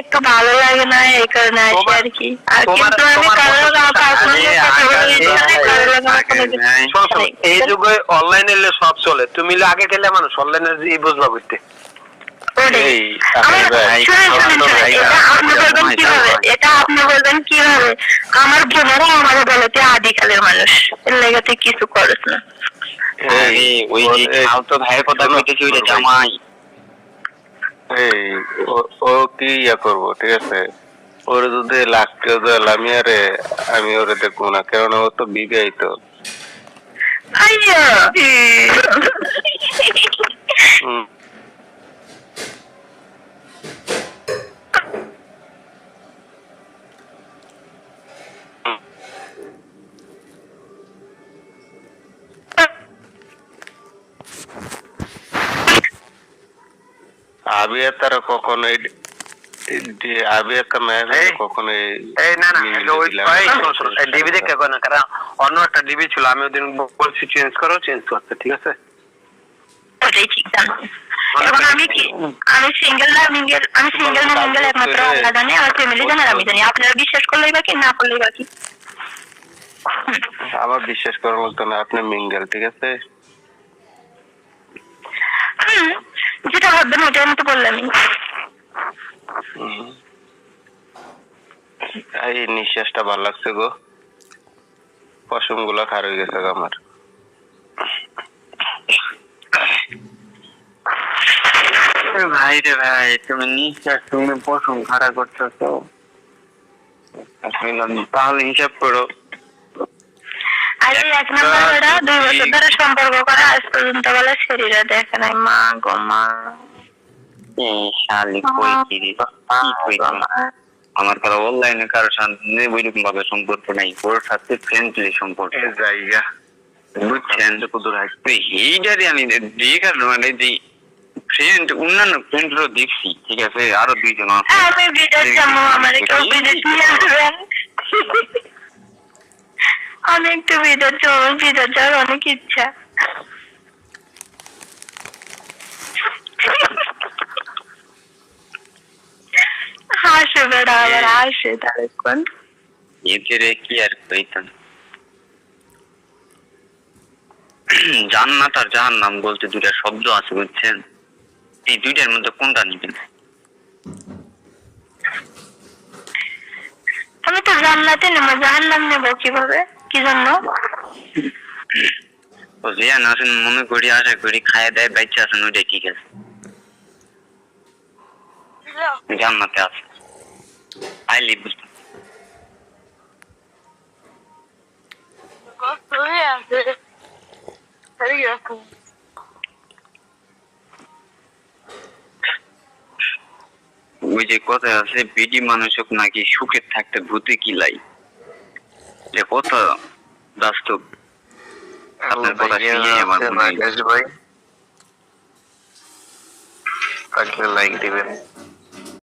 একটু ভালো লাগে না এই কারণে আসি আর কি আর কিন্তু আমি কারোর। এই যুগে অনলাইনে এলে সব চলে। তুমি আগে গেলে মানুষ অনলাইনে এই বুঝবা করতে এটা আপনি বলবেন কীভাবে? আমার বোনেরা আমার আদিকালের মানুষ এর কিছু করিস না। ওই ভাইয়ের কথা কইতেছি ওইটা জামাই। এই ও- ও কি ইয়া করব ঠিক আছে? ওরে যদি লাখ কেউ দেয় আমি আরে আমি ওরে দেখব না কেননা ও তো বিবাহিত আইয়া! আবি আর তারা কখনো কখনো ডিবি দেখে না কারণ অন্য একটা ডিবি ছিল আমি ওদিন বলছি চেঞ্জ করো চেঞ্জ করতে ঠিক আছে? ওটাই ঠিক আমি কি আমি সিঙ্গেল না মিঙ্গেল আমি সিঙ্গেল না মিঙ্গেল একমাত্র আল্লাহ জানে আমার ফ্যামিলি জানে আমি জানি। আপনারা বিশ্বাস করলেই বাকি না করলেই বাকি আমার বিশ্বাস করার মতো না আপনি মিঙ্গেল ঠিক আছে? ওটাই আমি তো বললামই এই নিঃশ্বাসটা ভালো লাগছে গো। পশমগুলা খার হয়ে গেছে গো আমার। ভাই রে ভাই তুমি নিশ্চয় তুমি পশম খাড়া করতেছো। তাহলে হিসাব করো। আর এক নম্বর দুই বছর ধরে সম্পর্ক করে আজ পর্যন্ত বলে শরীরে দেখে নাই। মা গো মা। আমার? কারও অনলাইনে সাথে ওইরকম ভাবে সম্পর্ক নাই। ওর সাথে ফ্রেন্ডলি সম্পর্ক। জায়গা। বুঝছেন? তো এইটারই আমি মানে যে ফ্রেন্ড অন্যান্য ফ্রেন্ডরও দেখছি ঠিক আছে? আরও দুইজন আছে। আমি বিদেশ যাব আমার কেউ বিদেশ নিয়ে আসবেন আমি একটু বিদেশ যাব বিদেশ যাওয়ার অনেক ইচ্ছা। হাসে বেড়া আবার হাসে তারক্ষণ এদের কি আর কইতাম জান্নাত আর জাহান্নাম বলতে দুইটা শব্দ আছে বুঝছেন? এই দুইটার মধ্যে কোনটা নিবেন? আমি তো জান্নাতে নেব জাহান্নাম নেব কীভাবে? কি জন্য? ও জিয়ান আছেন মনে করি আশা করি খায় দেয় বাইচে আছেন ওইটা ঠিক আছে। জান্নাতে আছে আইলি বুঝতে ওই যে কথা আছে বিডি মানুষক নাকি সুখে থাকতে ভূতে কিলাই যে কথা বাস্তব। আপনার কথা আমার মনে হয় ভাই? লাইক দিবেন।